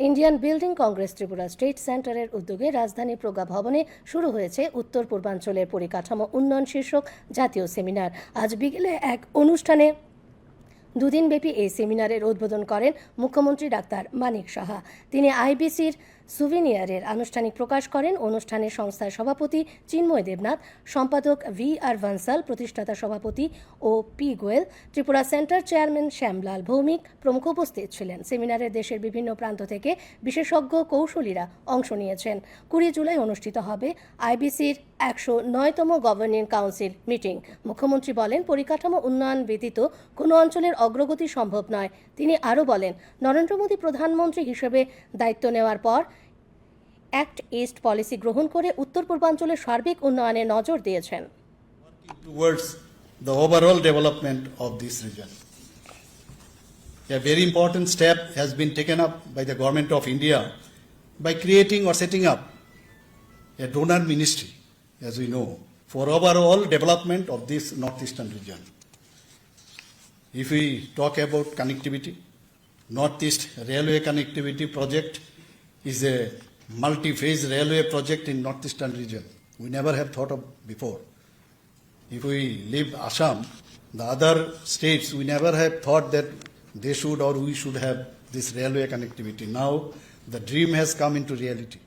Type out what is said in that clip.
Indian building congress Tripura state সেন্টারের উদ্যোগে রাজধানী প্রজ্ঞা ভবনে শুরু হয়েছে উত্তর পূর্বাঞ্চলের পরিকাঠামো উন্নয়ন শীর্ষক জাতীয় সেমিনার। আজ বিকেলে এক অনুষ্ঠানে দুদিনব্যাপী এই সেমিনারের উদ্বোধন করেন মুখ্যমন্ত্রী ডাক্তার মানিক সাহা। তিনি আইবিসির সুভিনিয়ারের আনুষ্ঠানিক প্রকাশ করেন অনুষ্ঠানে সংস্থার সভাপতি চিন্ময় দেবনাথ, সম্পাদক ভি আর ভানসাল, প্রতিষ্ঠাতা সভাপতি O P Goel, Tripura centre chairman Shyamlal Bhowmik প্রমুখ উপস্থিত ছিলেন। সেমিনারে দেশের বিভিন্ন প্রান্ত থেকে বিশেষজ্ঞ কৌশলীরা অংশ নিয়েছেন। কুড়ি জুলাই অনুষ্ঠিত হবে আইবিসির একশো নয়তম গভর্নিং কাউন্সিল মিটিং। মুখ্যমন্ত্রী বলেন, পরিকাঠামো উন্নয়ন ব্যতীত কোনো অঞ্চলের অগ্রগতি সম্ভব নয়। তিনি আরও বলেন, নরেন্দ্র মোদী প্রধানমন্ত্রী হিসেবে দায়িত্ব নেওয়ার পর অ্যাক্ট ইস্ট পলিসি গ্রহণ করে উত্তর পূর্বাঞ্চলের সার্বিক উন্নয়নে নজর দিয়েছেন the overall development of this region. A very important step has been taken up by the Government of India by creating or setting up a donor ministry, as we know, for overall development of this northeastern region. If we talk about connectivity, Northeast Railway Connectivity Project is a multi-phase railway project in northeastern region. We never have thought of before. If we leave Assam, the other states, we never have thought that they should or we should have this railway connectivity. Now, the dream has come into reality.